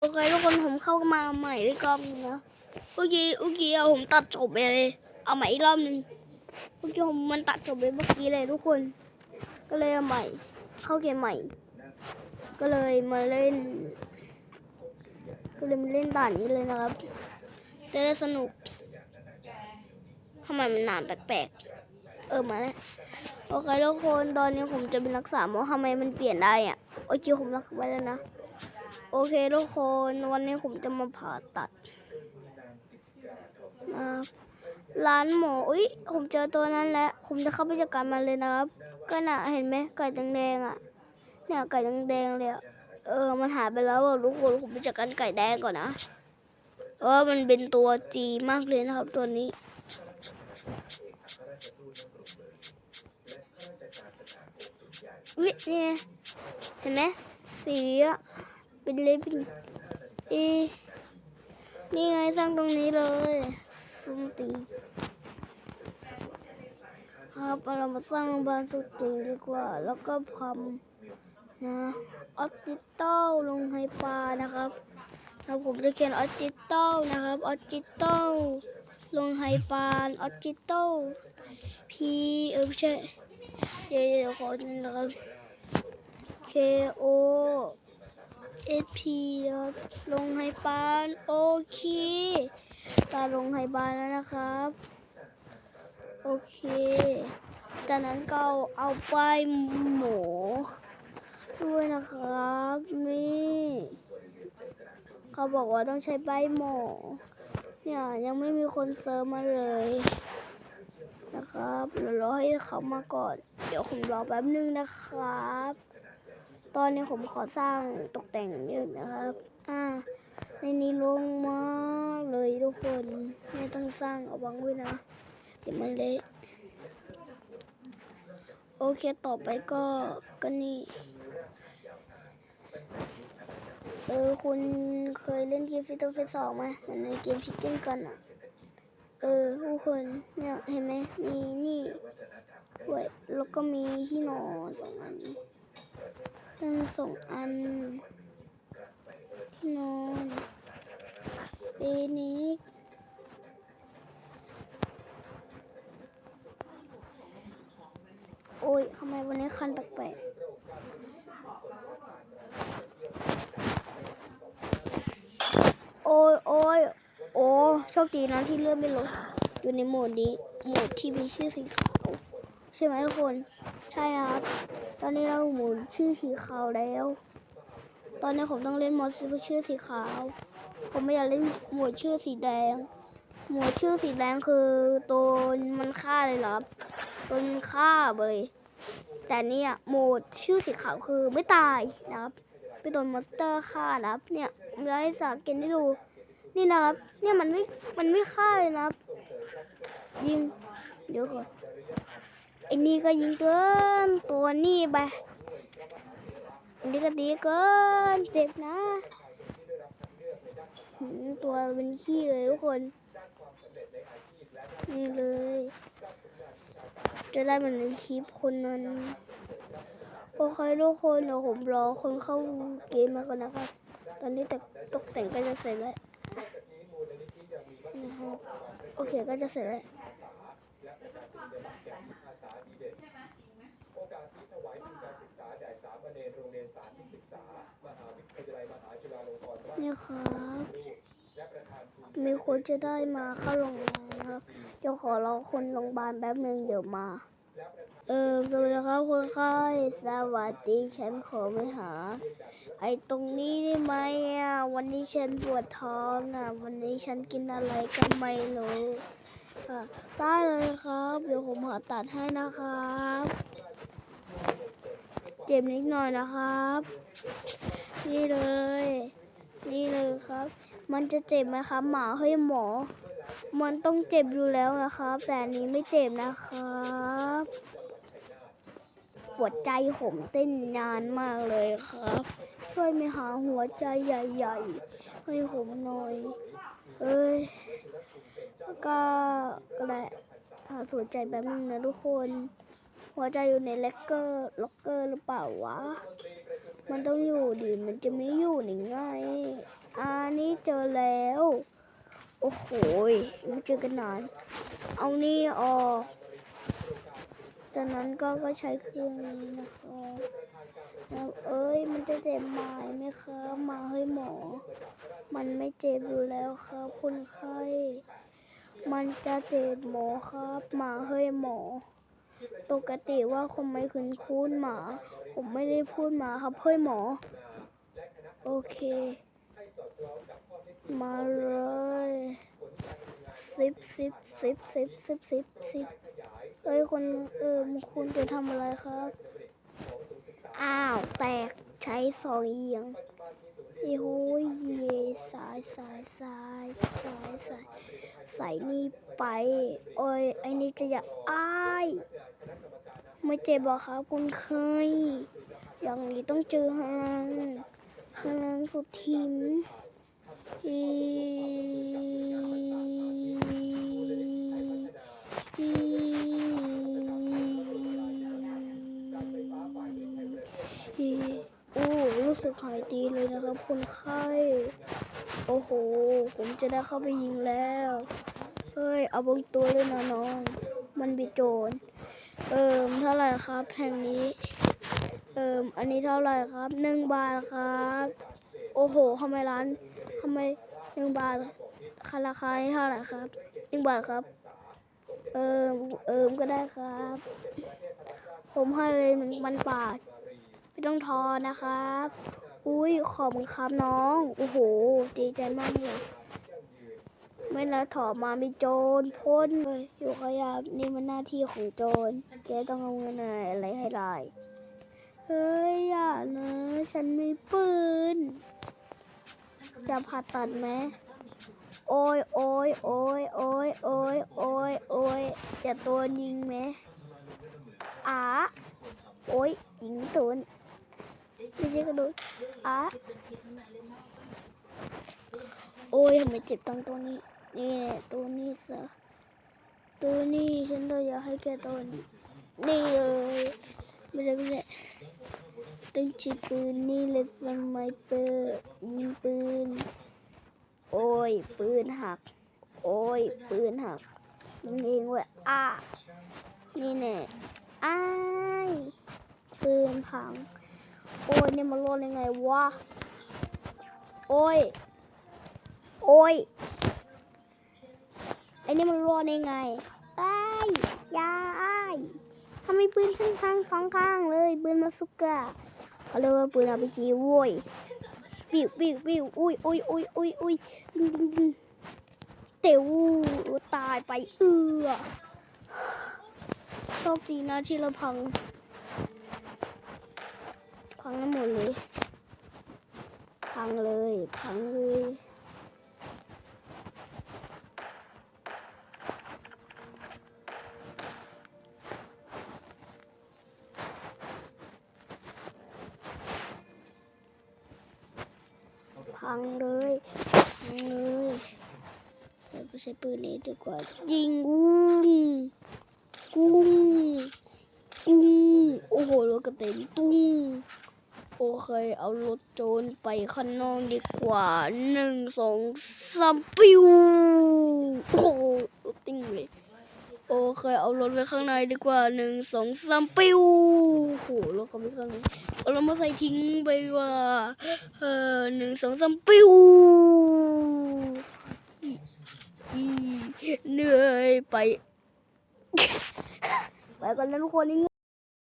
โอเคทุกคนผมเข้ามาใหม่อีกรองนะเมื่อกี้เมื่อกี้เอาผมตัดจบไปเลย เอาใหม่อีกรอบนึงเมื่อกี้ผมมันตัดจบไปเมื่อกี้เลยทุกคน ก็เลยเอาใหม่ เข้าเกมใหม่ ก็เลยมาเล่น ก็เลยมาเล่นด่านนี้เลยนะครับจะได้สนุกทำไมมันนานแปลกๆ เออมาแล้วโอเคทุกคนตอนนี้ผมจะเป็นรักษาหมอทำไมมันเปลี่ยนได้อะ โอเคผมรักไว้แล้วนะ โอเคทุกคนวันนี้ผมจะมาผ่าตัดร้านหมออุ้ยผมเจอตัวนั้นแล้ว ผมจะเข้าไปจัดการมันเลยนะครับ ก็น่ะเห็นไหมไก่แดงๆอะเนี่ยไก่แดงๆเลยเออมันหายไปแล้วอะทุกคนผมไปจัดการไก่แดงก่อนนะเออมันเป็นตัวจีมากเลยนะครับตัวนี้อุ๊ยนี่ไงเห็นไหมสีอะ เป็นเล็บเป็นอีนี่ไงสร้างตรงนี้เลยสุนตีครับเรามาสร้างโรงพยาบาลสุดจริงดีกว่า แล้วก็ทำนะออติโต้ลงไฮปานะครับแล้วผมจะเขียนออติโต้นะครับออติโต้ลงไฮปานออติโต้พีเออไม่ใช่เดี๋ยวเดี๋ยวขอหนึ่งนะครับ K O S P ครับลงไฮปานโอเคตาลงไฮปานแล้วนะครับ โอเคจากนั้นก็เอาเอาป้ายหมูด้วยนะครับ นี่เขาบอกว่าต้องใช้ใบหมูเนี่ยยังไม่มีคนเซิร์ฟมาเลย นะครับเดี๋ยวรอให้เขามาก่อน เดี๋ยวผมรอแป๊บนึงนะครับ ตอนนี้ผมขอสร้างตกแต่งนิดนะครับ อ่า ในนี้ลงมากเลยทุกคนไม่ต้องสร้างเอาวางไว้นะ เดี๋ยวมันเละโอเคต่อไปก็ก็นี่เออคุณเคยเล่นเกมฟิตเตอร์เฟสสองไหมเหมือนในเกมชิคเก้นกันอะ เออทุกคนเนี่ยเห็นไหมมีนี่ด้วยแล้วก็มีที่นอนสองอัน ตั้งสองอันที่นอนเอนี้โอ้ยทำไมวันนี้คันแปลกๆโอ้ยโอ้ยโอ้โชคดีนะที่เลื่อนไม่ลดอยู่ในโหมดนี้โหมดที่มีชื่อสีขาว ใช่ไหมทุกคน ใช่ครับ ตอนนี้เราหมุนชื่อสีขาวแล้ว ตอนนี้ผมต้องเล่นโหมดชื่อสีขาว ผมไม่อยากเล่นหมวดชื่อสีแดง หมวดชื่อสีแดงคือตัวมันฆ่าเลยเหรอครับตัวมันฆ่าเลยแต่เนี่ยโหมดชื่อสีขาวคือไม่ตายนะครับเป็นตัวมอนสเตอร์ฆ่านะครับ เนี่ยผมจะให้สาเกนได้ดู นี่นะครับ เนี่ยมันไม่ มันไม่ฆ่าเลยนะครับ ยิง เดี๋ยวก่อน ไอ้นี่ก็ยิงเกินตัวนี่ไปอันนี้ก็ดีเกินเจ็บนะหืมตัวเป็นขี้เลยทุกคน นี่เลย จะได้เหมือนในคลิปคนนั้นโอเคทุกคนเดี๋ยวผมรอคนเข้าเกมมาก่อนนะครับ ตอนนี้แต่ตกแต่งก็จะเสร็จแล้ว โอเคก็จะเสร็จแล้ว และประชาชนในบางแก้วจิตอาสาดีเด่นโอกาสนี้ถวายทุนการศึกษาแด่สามเณรโรงเรียนสาธิตศึกษา มหาวิทยาลัยมหาจุฬาลงกรณราชนี่ครับและประธานทุนมีคนจะได้มาเข้าโรงพยาบาลนะครับเดี๋ยวขอรอคนโรงพยาบาลแป๊บนึงเดี๋ยวมา เออสวัสดีครับคนไข้สวัสดีฉันขอไปหา ไอ้ตรงนี้ได้ไหมอะวันนี้ฉันปวดท้องอะ วันนี้ฉันกินอะไรก็ไม่รู้ ได้เลยครับ เดี๋ยวผมผ่าตัดให้นะครับเจ็บนิดหน่อยนะครับ นี่เลย นี่เลยครับ มันจะเจ็บไหมครับ หมาให้หมอ มันต้องเจ็บอยู่แล้วนะครับ แต่นี้ไม่เจ็บนะครับหัวใจผมเต้นนานมากเลยครับ ช่วยไม่หาหัวใจใหญ่ ๆ ให้ผมหน่อย เอ้ย ก็ก็ได้หาหัวใจแป๊บนึงนะทุกคน หัวใจอยู่ในล็อกเกอร์ล็อกเกอร์หรือเปล่าวะ มันต้องอยู่ดิมันจะไม่อยู่หนิไงเจอแล้ว โอ้โหไม่เจอกันนาน เอานี่ออกจากนั้นก็ก็ใช้เครื่องนี้นะคะแล้วเอ้ยมันจะเจ็บไหมไหมคะมาให้หมอ มันไม่เจ็บอยู่แล้วครับคุณไข้ มันจะเจ็บหมอครับมาให้ยหมอ ปกติว่าคนไม่คุณพูดหมา ผมไม่ได้พูดหมาครับเฮ้ยหมอ โอเค มาเลยสิบสิบสิบสิบสิบสิบสิบเอ้ยคนเออคุณจะทำอะไรครับ อ้าว แตก ใช้สองเอียงโอ้โหเยสายสายสายสายสายสายนี่ไป โอ้ยไอ้นี่จะอยากอ้ายไม่เจ็บหรอครับคุณเคย อย่างนี้ต้องเจอฮังฮังสุดทิมอีอีอีโอ้รู้สึกหายดีเลยนะค รับคุณไข้ โอ้โห ผมจะได้เข้าไปยิงแล้ว เฮ้ย เอาบงตัวเลยนะน้อง มันบิโจร เอิมเท่าไหร่ครับแผ่นนี้ เอิมอันนี้เท่าไหร่ครับหนึ่งบาทครับ โอ้โหทำไมร้านทำไมหนึ่งบาทคาราคาเท่าไหร่ครับหนึ่งบาทครับ เอิมเอิมก็ได้ครับ ผมให้เลยหนึ่งพันบาทไม่ต้องทอนนะครับ อุ้ยขอบคุณครับน้อง โอ้โห ดีใจมากเลยไม่ละถอมามีโจรพ่นเลยอยู่ขยับนี่มันหน้าที่ของโจร เจ๊ต้องเอาเงินอะไรให้ได้เฮ้ยอย่านะฉันมีปืน จะผ่าตัดไหมโอ้ยโอ้ยโอ้ยโอ้ยโอ้ยโอ้ยโอ้ยจะตัวยิงไหมอาโอ้ยยิงตัว ไม่ใช่กระโดดอาโอ้ยทำไมเจ็บตั้งตัวนี้นี่แหละตัวนี้ซะตัวนี้ฉันเราอยากให้แกตัวนี้นี่เลยไม่ได้ไม่ได้ตั้งชื่อปืนนี่เลยทำไมเปิดยิงปืน โอ้ยปืนหัก โอ้ยปืนหักยิงเองเว้ยอ้านี่แน่อ้ายปืนพัง โอ้ยนี่มันรอดยังไงวะ โอ้ย โอ้ยไอ้นี่มันรอดได้ไงไอ้ายอยาอ้ายทำไมปืนชั้นข้างสองข้างเลยปืนมาสุกะเขาเรียกว่าปืนอาพีจีโว้ยปิ้วปิ้วปิ้วอุ้ยอุ้ยอุ้ยอุ้ยอุ้ยดิงดิงดิงเต๋วตายไปเอือโชคดีนะที่เราพัง พังให้หมดเลย พังเลย พังเลยพังเลยพังเลยเดี๋ยวไปใช้ปืนนี้ดีกว่า ยิงกุ้งกุ้งกุ้งโอ้โหรถกระเต็นตุ้ง โอเคเอารถโจรไปข้างนอกดีกว่าหนึ่งสองสามปิวโอ้รถติ้งเลยโอเคเอารถไว้ข้างในดีกว่าหนึ่งสองสามปิวโอ้โหรถเขาไม่ข้างในเอารถมาใส่ทิ้งไปว่าเออหนึ่งสองสามปิวเหนื่อยไป ไปก่อนแล้วทุกคนนี่